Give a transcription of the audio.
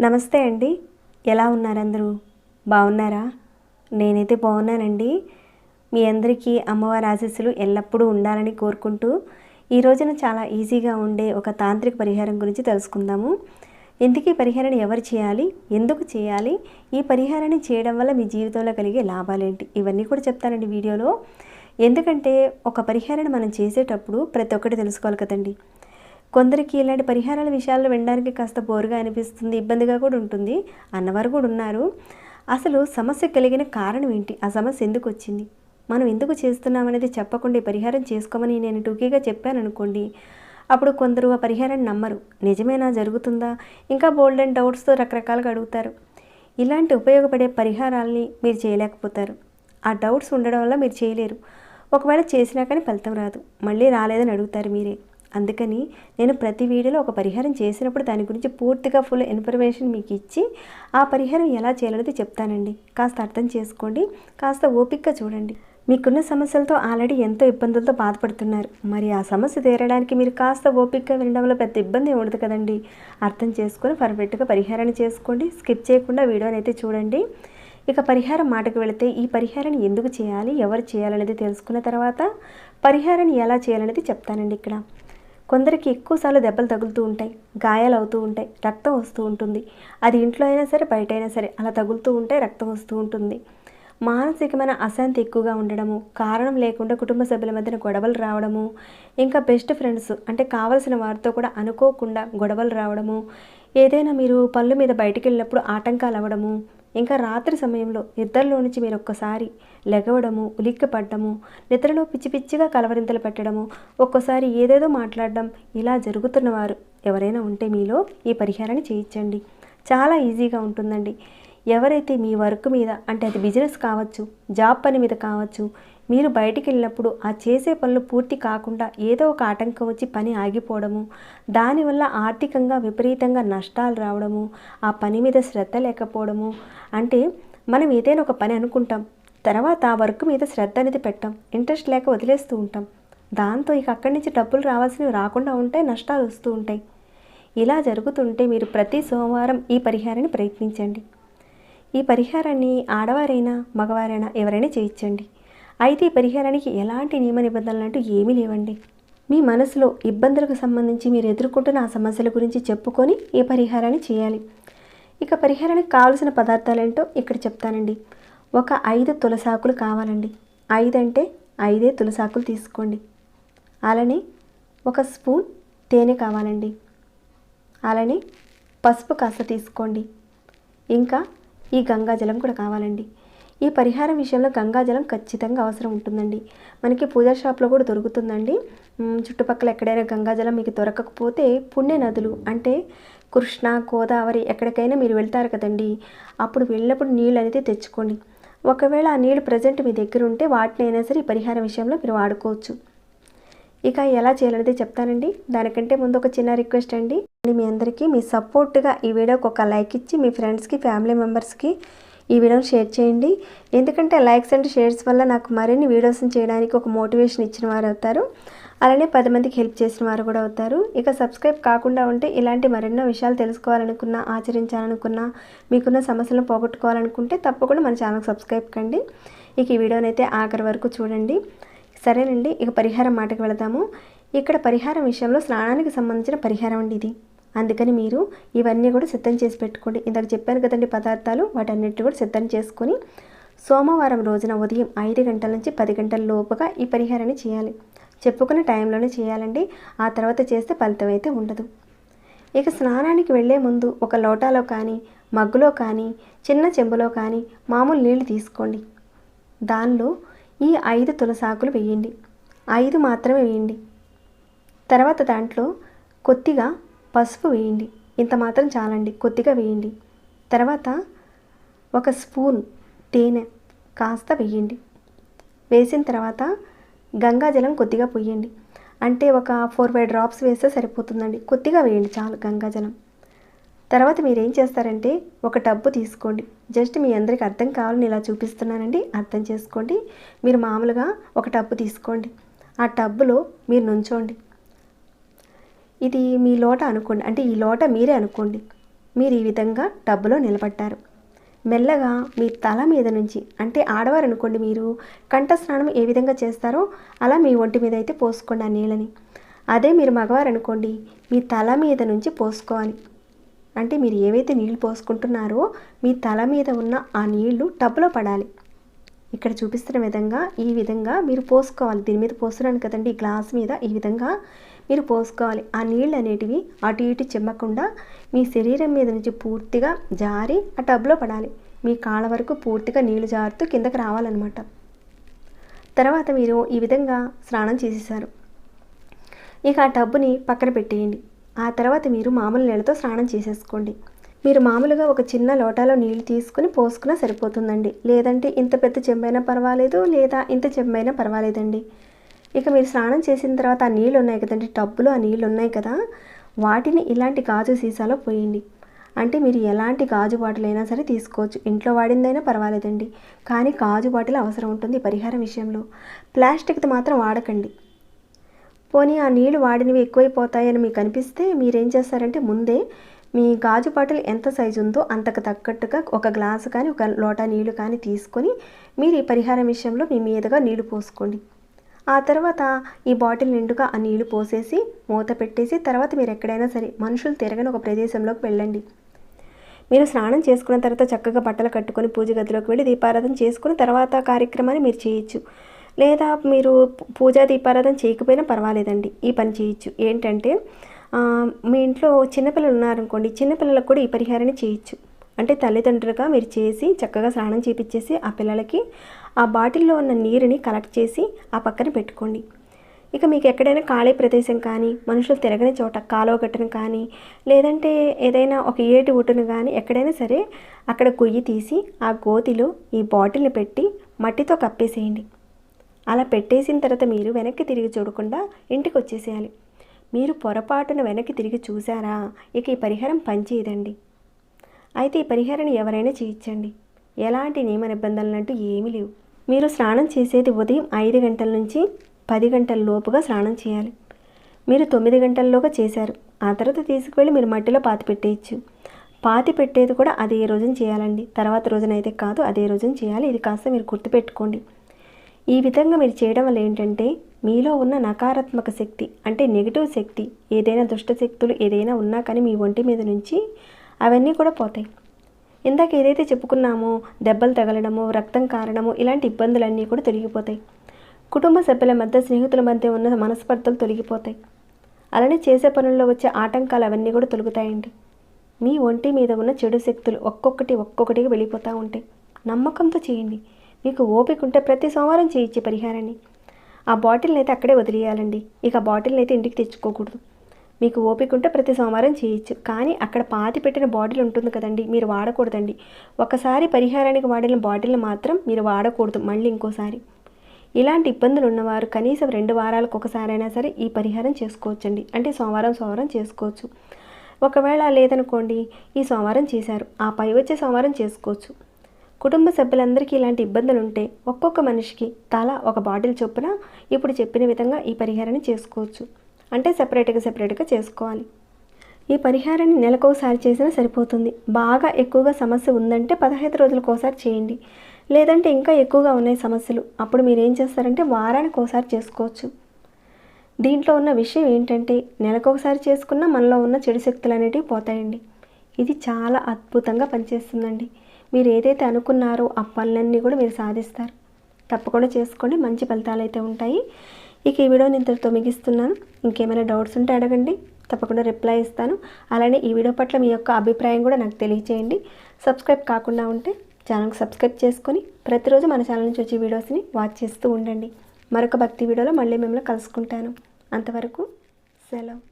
నమస్తే అండి. ఎలా ఉన్నారు అందరూ బాగున్నారా? నేనైతే బాగున్నానండి. మీ అందరికీ అమ్మవారి ఆశీస్సులు ఎల్లప్పుడూ ఉండాలని కోరుకుంటూ ఈ రోజున చాలా ఈజీగా ఉండే ఒక తాంత్రిక పరిహారం గురించి తెలుసుకుందాము. ఎందుకు ఈ పరిహారాన్ని ఎవరు చేయాలి? ఎందుకు చేయాలి? ఈ పరిహారాన్ని చేయడం వల్ల మీ జీవితంలో కలిగే లాభాలేంటి? ఇవన్నీ కూడా చెప్తానండి వీడియోలో. ఎందుకంటే ఒక పరిహారాన్ని మనం చేసేటప్పుడు ప్రతి ఒక్కటి తెలుసుకోవాలి కదండి. కొందరికి ఇలాంటి పరిహారాల విషయాల్లో వినడానికి కాస్త బోరుగా అనిపిస్తుంది ఇబ్బందిగా కూడా ఉంటుంది. అన్నవారు కూడా ఉన్నారు. అసలు సమస్య కలిగిన కారణం ఏంటి? ఆ సమస్య ఎందుకు వచ్చింది? మనం ఎందుకు చేస్తున్నాం అనేది చెప్పకుండా పరిహారం చేసుకోమని నేను టూకీగా చెప్పాను అనుకోండి అప్పుడు కొందరు ఆ పరిహారాన్ని నమ్మరు. నిజమేనా? జరుగుతుందా? ఇంకా బోల్డ్ అండ్ డౌట్స్తో రకరకాలుగా అడుగుతారు. ఇలాంటి ఉపయోగపడే పరిహారాల్ని మీరు చేయలేకపోతారు. ఆ డౌట్స్ ఉండడం వల్ల మీరు చేయలేరు. ఒకవేళ చేసినా కానీ ఫలితం రాదు. మళ్ళీ రాలేదని అడుగుతారు మీరే. అందుకని నేను ప్రతి వీడియోలో ఒక పరిహారం చేసినప్పుడు దాని గురించి పూర్తిగా ఫుల్ ఇన్ఫర్మేషన్ మీకు ఇచ్చి ఆ పరిహారం ఎలా చేయాలనేది చెప్తానండి. కాస్త అర్థం చేసుకోండి కాస్త ఓపికగా చూడండి. మీకున్న సమస్యలతో ఆల్రెడీ ఎంతో ఇబ్బందులతో బాధపడుతున్నారు. మరి ఆ సమస్య తీరడానికి మీరు కాస్త ఓపికగా వినడంలో పెద్ద ఇబ్బంది ఉండదు కదండి. అర్థం చేసుకొని పర్ఫెక్ట్గా పరిహారాన్ని చేసుకోండి. స్కిప్ చేయకుండా వీడియోని అయితే చూడండి. ఇక పరిహారం మాటకు వెళితే ఈ పరిహారాన్ని ఎందుకు చేయాలి ఎవరు చేయాలనేది తెలుసుకున్న తర్వాత పరిహారాన్ని ఎలా చేయాలనేది చెప్తానండి ఇక్కడ. కొందరికి ఎక్కువసార్లు దెబ్బలు తగులుతూ ఉంటాయి గాయాలు అవుతూ ఉంటాయి రక్తం వస్తూ ఉంటుంది. అది ఇంట్లో అయినా సరే బయట అయినా సరే అలా తగులుతూ ఉంటే రక్తం వస్తూ ఉంటుంది. మానసికమైన అశాంతి ఎక్కువగా ఉండడము కారణం లేకుండా కుటుంబ సభ్యుల మధ్యన గొడవలు రావడము ఇంకా బెస్ట్ ఫ్రెండ్స్ అంటే కావలసిన వారితో కూడా అనుకోకుండా గొడవలు రావడము ఏదైనా మీరు పళ్ళు మీద బయటికి వెళ్ళినప్పుడు ఆటంకాలు అవ్వడము ఇంకా రాత్రి సమయంలో నిద్రలో నుంచి మీరు ఒక్కసారి లెగవడము ఉలిక్కిపడ్డము నిద్రలో పిచ్చి పిచ్చిగా కలవరింతలు పెట్టడము ఒక్కోసారి ఏదేదో మాట్లాడడం ఇలా జరుగుతున్నవారు ఎవరైనా ఉంటే మీలో ఈ పరిహారాన్ని చేయించండి. చాలా ఈజీగా ఉంటుందండి. ఎవరైతే మీ వర్క్ మీద అంటే అది బిజినెస్ కావచ్చు జాబ్ పని మీద కావచ్చు మీరు బయటికి వెళ్ళినప్పుడు ఆ చేసే పనులు పూర్తి కాకుండా ఏదో ఒక ఆటంకం వచ్చి పని ఆగిపోవడము దానివల్ల ఆర్థికంగా విపరీతంగా నష్టాలు రావడము ఆ పని మీద శ్రద్ధ లేకపోవడము. అంటే మనం ఏదైనా ఒక పని అనుకుంటాం తర్వాత ఆ వర్క్ మీద శ్రద్ధ అనేది పెట్టాం ఇంట్రెస్ట్ లేక వదిలేస్తూ ఉంటాం. దాంతో ఇక అక్కడి నుంచి డబ్బులు రావాల్సినవి రాకుండా ఉంటాయి నష్టాలు వస్తూ ఉంటాయి. ఇలా జరుగుతుంటే మీరు ప్రతి సోమవారం ఈ పరిహారాన్ని ప్రయత్నించండి. ఈ పరిహారాన్ని ఆడవారైనా మగవారైనా ఎవరైనా చేయించండి. అయితే ఈ పరిహారానికి ఎలాంటి నియమ నిబంధనలు అంటూ ఏమీ లేవండి. మీ మనసులో ఇబ్బందులకు సంబంధించి మీరు ఎదుర్కొంటున్న ఆ సమస్యల గురించి చెప్పుకొని ఈ పరిహారాన్ని చేయాలి. ఇక పరిహారానికి కావలసిన పదార్థాలు ఏంటో ఇక్కడ చెప్తానండి. ఒక ఐదు తులసాకులు కావాలండి. ఐదు అంటే ఐదే తులసాకులు తీసుకోండి. అలానే ఒక స్పూన్ తేనె కావాలండి. అలానే పసుపు కాస్త తీసుకోండి. ఇంకా ఈ గంగాజలం కూడా కావాలండి. ఈ పరిహారం విషయంలో గంగాజలం ఖచ్చితంగా అవసరం ఉంటుందండి. మనకి పూజా షాప్లో కూడా దొరుకుతుందండి. చుట్టుపక్కల ఎక్కడైనా గంగాజలం మీకు దొరకకపోతే పుణ్య నదులు అంటే కృష్ణ గోదావరి ఎక్కడికైనా మీరు వెళ్తారు కదండి. అప్పుడు వెళ్ళినప్పుడు నీళ్ళు అనేది తెచ్చుకోండి. ఒకవేళ ఆ నీళ్ళు ప్రజెంట్ మీ దగ్గర ఉంటే వాటిని అయినా సరే ఈ పరిహారం విషయంలో మీరు వాడుకోవచ్చు. ఇక ఎలా చేయాలనేది చెప్తానండి. దానికంటే ముందు ఒక చిన్న రిక్వెస్ట్ అండి. మీ అందరికీ మీ సపోర్ట్గా ఈ వీడియోకి ఒక లైక్ ఇచ్చి మీ ఫ్రెండ్స్కి ఫ్యామిలీ మెంబర్స్కి ఈ వీడియోని షేర్ చేయండి. ఎందుకంటే లైక్స్ అండ్ షేర్స్ వల్ల నాకు మరిన్ని వీడియోస్ని చేయడానికి ఒక మోటివేషన్ ఇచ్చిన వారు అవుతారు. అలానే పది మందికి హెల్ప్ చేసిన వారు కూడా అవుతారు. ఇక సబ్స్క్రైబ్ కాకుండా ఉంటే ఇలాంటి మరెన్నో విషయాలు తెలుసుకోవాలనుకున్నా ఆచరించాలనుకున్నా మీకున్న సమస్యలను పోగొట్టుకోవాలనుకుంటే తప్పకుండా మన ఛానల్ సబ్స్క్రైబ్ కండి. ఇక ఈ వీడియోని అయితే ఆఖరి వరకు చూడండి. సరేనండి ఇక పరిహారం మాటకు వెళదాము. ఇక్కడ పరిహారం విషయంలో స్నానానికి సంబంధించిన పరిహారం అండి ఇది. అందుకని మీరు ఇవన్నీ కూడా సిద్ధం చేసి పెట్టుకోండి. ఇందాక చెప్పాను కదండి పదార్థాలు వాటన్నిటిని కూడా సిద్ధం చేసుకొని సోమవారం రోజున ఉదయం ఐదు గంటల నుంచి పది గంటల లోపుగా ఈ పరిహారాన్ని చేయాలి. చెప్పుకున్న టైంలోనే చేయాలండి. ఆ తర్వాత చేస్తే ఫలితం అయితే ఉండదు. ఇక స్నానానికి వెళ్ళే ముందు ఒక లోటాలో కానీ మగ్గులో కానీ చిన్న చెంబులో కానీ మామూలు నీళ్ళు తీసుకోండి. దానిలో ఈ ఐదు తులసాకులు వేయండి. ఐదు మాత్రమే వేయండి. తర్వాత దాంట్లో కొద్దిగా పసుపు వేయండి. ఇంత మాత్రం చాలండి. కొద్దిగా వేయండి. తర్వాత ఒక స్పూన్ తేనె కాస్త వేయండి. వేసిన తర్వాత గంగాజలం కొద్దిగా పోయండి. అంటే ఒక ఫోర్ ఫైవ్ డ్రాప్స్ వేస్తే సరిపోతుందండి. కొద్దిగా వేయండి చాలు గంగాజలం తర్వాత మీరు ఏం చేస్తారంటే ఒక టబ్బు తీసుకోండి. జస్ట్ మీ అందరికి అర్థం కావాలని ఇలా చూపిస్తున్నానండి. అర్థం చేసుకోండి. మీరు మామూలుగా ఒక టబ్బు తీసుకోండి. ఆ టబ్బులో మీరు నుంచోండి. ఇది మీ లోట అనుకోండి. అంటే ఈ లోట మీరే అనుకోండి. మీరు ఈ విధంగా టబ్బులో నిలబడ్డారు. మెల్లగా మీ తల మీద నుంచి అంటే ఆడవారు అనుకోండి మీరు కంఠ స్నానం ఏ విధంగా చేస్తారో అలా మీ ఒంటి మీద అయితే పోసుకోండి ఆ నీళ్ళని. అదే మీరు మగవారు అనుకోండి మీ తల మీద నుంచి పోసుకోవాలి. అంటే మీరు ఏవైతే నీళ్ళు పోసుకుంటున్నారో మీ తల మీద ఉన్న ఆ నీళ్ళు టబ్లో పడాలి. ఇక్కడ చూపిస్తున్న విధంగా ఈ విధంగా మీరు పోసుకోవాలి. దీని మీద పోస్తున్నాను కదండి ఈ గ్లాస్ మీద ఈ విధంగా మీరు పోసుకోవాలి. ఆ నీళ్ళు అనేటివి అటు ఇటు చిమ్మకుండా మీ శరీరం మీద నుంచి పూర్తిగా జారి ఆ టబ్లో పడాలి. మీ కాళ్ళ వరకు పూర్తిగా నీళ్ళు జారుతూ కిందకి రావాలన్నమాట. తర్వాత మీరు ఈ విధంగా స్నానం చేసేసారు. ఇక ఆ టబ్బుని పక్కన పెట్టేయండి. ఆ తర్వాత మీరు మామూలు నీళ్ళతో స్నానం చేసేసుకోండి. మీరు మామూలుగా ఒక చిన్న లోటాలో నీళ్ళు తీసుకుని పోసుకున్నా సరిపోతుందండి. లేదంటే ఇంత పెద్ద చెంబైనా పర్వాలేదు లేదా ఇంత చెంబైనా పర్వాలేదండి. ఇక మీరు స్నానం చేసిన తర్వాత ఆ నీళ్ళు ఉన్నాయి కదండి టబ్బులో ఆ నీళ్ళు ఉన్నాయి కదా వాటిని ఇలాంటి గాజు సీసాలో పోయండి. అంటే మీరు ఎలాంటి గాజు బాటిల్ అయినా సరే తీసుకోవచ్చు. ఇంట్లో వాడిందైనా పర్వాలేదండి. కానీ గాజు బాటిల్ అవసరం ఉంటుంది పరిహారం విషయంలో. ప్లాస్టిక్ది మాత్రం వాడకండి. పోనీ ఆ నీళ్ళు వాడినవి ఎక్కువైపోతాయని మీకు అనిపిస్తే మీరేం చేస్తారంటే ముందే మీ గాజు బాటిల్ ఎంత సైజు ఉందో అంతకు తగ్గట్టుగా ఒక గ్లాసు కానీ ఒక లోటా నీళ్ళు కానీ తీసుకొని మీరు ఈ పరిహారం విషయంలో మీ మీదుగా నీళ్ళు పోసుకోండి. ఆ తర్వాత ఈ బాటిల్ నిండుగా ఆ నీళ్ళు పోసేసి మూత పెట్టేసి తర్వాత మీరు ఎక్కడైనా సరే మనుషులు తిరగని ఒక ప్రదేశంలోకి వెళ్ళండి. మీరు స్నానం చేసుకున్న తర్వాత చక్కగా బట్టలు కట్టుకొని పూజ గదిలోకి వెళ్ళి దీపారాధన చేసుకుని తర్వాత కార్యక్రమాన్ని మీరు చేయొచ్చు. లేదా మీరు పూజా దీపారాధన చేయకపోయినా పర్వాలేదండి. ఈ పని చేయొచ్చు. ఏంటంటే మీ ఇంట్లో చిన్నపిల్లలు ఉన్నారనుకోండి చిన్నపిల్లలకు కూడా ఈ పరిహారాన్ని చేయొచ్చు. అంటే తల్లిదండ్రులుగా మీరు చేసి చక్కగా స్నానం చేపించేసి ఆ పిల్లలకి ఆ బాటిల్లో ఉన్న నీరుని కలెక్ట్ చేసి ఆ పక్కన పెట్టుకోండి. ఇక మీకు ఎక్కడైనా ఖాళీ ప్రదేశం కానీ మనుషులు తిరగని చోట కాలువ గట్టును కానీ లేదంటే ఏదైనా ఒక ఏటి ఒట్టును కానీ ఎక్కడైనా సరే అక్కడ గొయ్యి తీసి ఆ గోతిలో ఈ బాటిల్ని పెట్టి మట్టితో కప్పేసేయండి. అలా పెట్టేసిన తర్వాత మీరు వెనక్కి తిరిగి చూడకుండా ఇంటికి వచ్చేసేయాలి. మీరు పొరపాటున వెనక్కి తిరిగి చూశారా? ఇక ఈ పరిహారం పనిచేయదండి. అయితే ఈ పరిహారాన్ని ఎవరైనా చేయించండి. ఎలాంటి నియమ నిబంధనలు అంటూ ఏమీ లేవు. మీరు స్నానం చేసేది ఉదయం ఐదు గంటల నుంచి పది గంటల లోపుగా స్నానం చేయాలి. మీరు తొమ్మిది గంటల్లోగా చేశారు. ఆ తర్వాత తీసుకువెళ్ళి మీరు మట్టిలో పాతి పెట్టేయచ్చు. పాతి పెట్టేది కూడా అదే రోజున చేయాలండి. తర్వాత రోజున అయితే కాదు అదే రోజున చేయాలి. ఇది కాస్త మీరు గుర్తుపెట్టుకోండి. ఈ విధంగా మీరు చేయడం వల్ల ఏంటంటే మీలో ఉన్న నకారాత్మక శక్తి అంటే నెగిటివ్ శక్తి ఏదైనా దుష్ట శక్తులు ఏదైనా ఉన్నా కానీ మీ ఒంటి మీద నుంచి అవన్నీ కూడా పోతాయి. ఇందాక ఏదైతే చెప్పుకున్నామో దెబ్బలు తగలడము రక్తం కారడము ఇలాంటి ఇబ్బందులన్నీ కూడా తొలగిపోతాయి. కుటుంబ సభ్యుల మధ్య స్నేహితుల మధ్య ఉన్న మనస్పర్ధలు తొలగిపోతాయి. అలానే చేసే పనుల్లో వచ్చే ఆటంకాలు అవన్నీ కూడా తొలుగుతాయండి. మీ ఒంటి మీద ఉన్న చెడు శక్తులు ఒక్కొక్కటి ఒక్కొక్కటిగా వెళ్ళిపోతూ ఉంటాయి. నమ్మకంతో చేయండి. మీకు ఓపిక ఉంటే ప్రతి సోమవారం చేయించే పరిహారాన్ని. ఆ బాటిల్ని అయితే అక్కడే వదిలేయాలండి. ఇక బాటిల్ని అయితే ఇంటికి తెచ్చుకోకూడదు. మీకు ఓపిక ఉంటే ప్రతి సోమవారం చేయొచ్చు. కానీ అక్కడ పాతి పెట్టిన బాటిల్ ఉంటుంది కదండి మీరు వాడకూడదండి. ఒకసారి పరిహారానికి వాడిన బాటిల్ని మాత్రం మీరు వాడకూడదు మళ్ళీ ఇంకోసారి. ఇలాంటి ఇబ్బందులు ఉన్నవారు కనీసం రెండు వారాలకు ఒకసారైనా సరే ఈ పరిహారం చేసుకోవచ్చండి. అంటే సోమవారం సోమవారం చేసుకోవచ్చు. ఒకవేళ లేదనుకోండి ఈ సోమవారం చేశారు. ఆ పై వచ్చే సోమవారం చేసుకోవచ్చు. కుటుంబ సభ్యులందరికీ ఇలాంటి ఇబ్బందులు ఉంటే ఒక్కొక్క మనిషికి తల ఒక బాటిల్ చొప్పున ఇప్పుడు చెప్పిన విధంగా ఈ పరిహారాన్ని చేసుకోవచ్చు. అంటే సెపరేట్గా సెపరేట్గా చేసుకోవాలి. ఈ పరిహారాన్ని నెలకోసారి చేసినా సరిపోతుంది. బాగా ఎక్కువగా సమస్య ఉందంటే పదహైదు రోజులకోసారి చేయండి. లేదంటే ఇంకా ఎక్కువగా ఉన్నాయి సమస్యలు. అప్పుడు మీరు ఏం చేస్తారంటే వారానికి ఒకసారి చేసుకోవచ్చు. దీంట్లో ఉన్న విషయం ఏంటంటే నెలకొకసారి చేసుకున్న మనలో ఉన్న చెడు శక్తులు అనేటివి పోతాయండి. ఇది చాలా అద్భుతంగా పనిచేస్తుందండి. మీరు ఏదైతే అనుకున్నారో ఆ పనులన్నీ కూడా మీరు సాధిస్తారు. తప్పకుండా చేసుకోండి. మంచి ఫలితాలు అయితే ఉంటాయి. ఇక ఈ వీడియోని ఇంతటితో ముగిస్తున్నాను. ఇంకేమైనా డౌట్స్ ఉంటే అడగండి. తప్పకుండా రిప్లై ఇస్తాను. అలానే ఈ వీడియో పట్ల మీ యొక్క అభిప్రాయం కూడా నాకు తెలియచేయండి. సబ్స్క్రైబ్ కాకుండా ఉంటే ఛానల్కి సబ్స్క్రైబ్ చేసుకొని ప్రతిరోజు మన ఛానల్ నుంచి వచ్చే వీడియోస్ని వాచ్ చేస్తూ ఉండండి. మరొక భక్తి వీడియోలో మళ్ళీ మిమ్మల్ని కలుసుకుంటాను. అంతవరకు సెలవు.